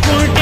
புகழ்ச்சி